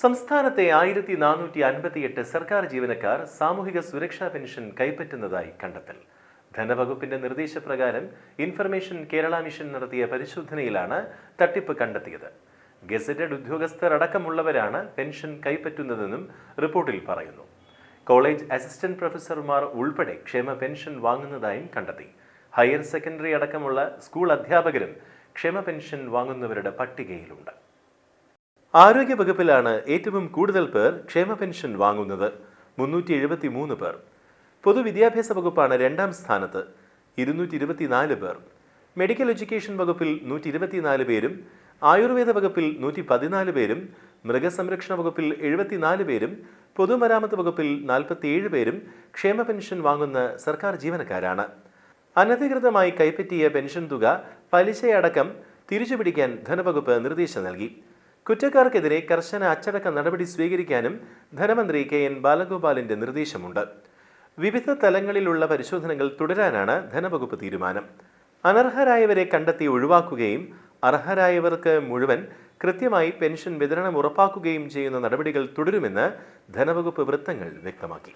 സംസ്ഥാനത്തെ ആയിരത്തി നാനൂറ്റി അൻപത്തിയെട്ട് സർക്കാർ ജീവനക്കാർ സാമൂഹിക സുരക്ഷാ പെൻഷൻ കൈപ്പറ്റുന്നതായി കണ്ടെത്തൽ. ധനവകുപ്പിന്റെ നിർദ്ദേശപ്രകാരം ഇൻഫർമേഷൻ കേരള മിഷൻ നടത്തിയ പരിശോധനയിലാണ് തട്ടിപ്പ് കണ്ടെത്തിയത്. ഗസറ്റഡ് ഉദ്യോഗസ്ഥർ അടക്കമുള്ളവരാണ് പെൻഷൻ കൈപ്പറ്റുന്നതെന്നും റിപ്പോർട്ടിൽ പറയുന്നു. കോളേജ് അസിസ്റ്റന്റ് പ്രൊഫസർമാർ ഉൾപ്പെടെ ക്ഷേമ പെൻഷൻ വാങ്ങുന്നതായും കണ്ടെത്തി. ഹയർ സെക്കൻഡറി അടക്കമുള്ള സ്കൂൾ അധ്യാപകരും ക്ഷേമ പെൻഷൻ വാങ്ങുന്നവരുടെ പട്ടികയിലുണ്ട്. ആരോഗ്യ വകുപ്പിലാണ് ഏറ്റവും കൂടുതൽ പേർ ക്ഷേമ പെൻഷൻ വാങ്ങുന്നത്. മുന്നൂറ്റി എഴുപത്തി മൂന്ന് പേർ. പൊതുവിദ്യാഭ്യാസ വകുപ്പാണ് രണ്ടാം സ്ഥാനത്ത്. ഇരുന്നൂറ്റി ഇരുപത്തിനാല് പേർ. മെഡിക്കൽ എഡ്യൂക്കേഷൻ വകുപ്പിൽ നൂറ്റി ഇരുപത്തിനാല് പേരും ആയുർവേദ വകുപ്പിൽ നൂറ്റി പതിനാല് പേരും മൃഗസംരക്ഷണ വകുപ്പിൽ എഴുപത്തിനാല് പേരും പൊതുമരാമത്ത് വകുപ്പിൽ നാൽപ്പത്തിയേഴ് പേരും ക്ഷേമ പെൻഷൻ വാങ്ങുന്ന സർക്കാർ ജീവനക്കാരാണ്. അനധികൃതമായി കൈപ്പറ്റിയ പെൻഷൻ തുക പലിശയടക്കം തിരിച്ചുപിടിക്കാൻ ധനവകുപ്പ് നിർദ്ദേശം നൽകി. കുറ്റക്കാർക്കെതിരെ കർശന അച്ചടക്ക നടപടി സ്വീകരിക്കാനും ധനമന്ത്രി കെ എൻ ബാലഗോപാലിന്റെ നിർദ്ദേശമുണ്ട്. വിവിധ തലങ്ങളിലുള്ള പരിശോധനകൾ തുടരാനാണ് ധനവകുപ്പ് തീരുമാനം. അനർഹരായവരെ കണ്ടെത്തി ഒഴിവാക്കുകയും അർഹരായവർക്ക് മുഴുവൻ കൃത്യമായി പെൻഷൻ വിതരണം ഉറപ്പാക്കുകയും ചെയ്യുന്ന നടപടികൾ തുടരുമെന്ന് ധനവകുപ്പ് വൃത്തങ്ങൾ വ്യക്തമാക്കി.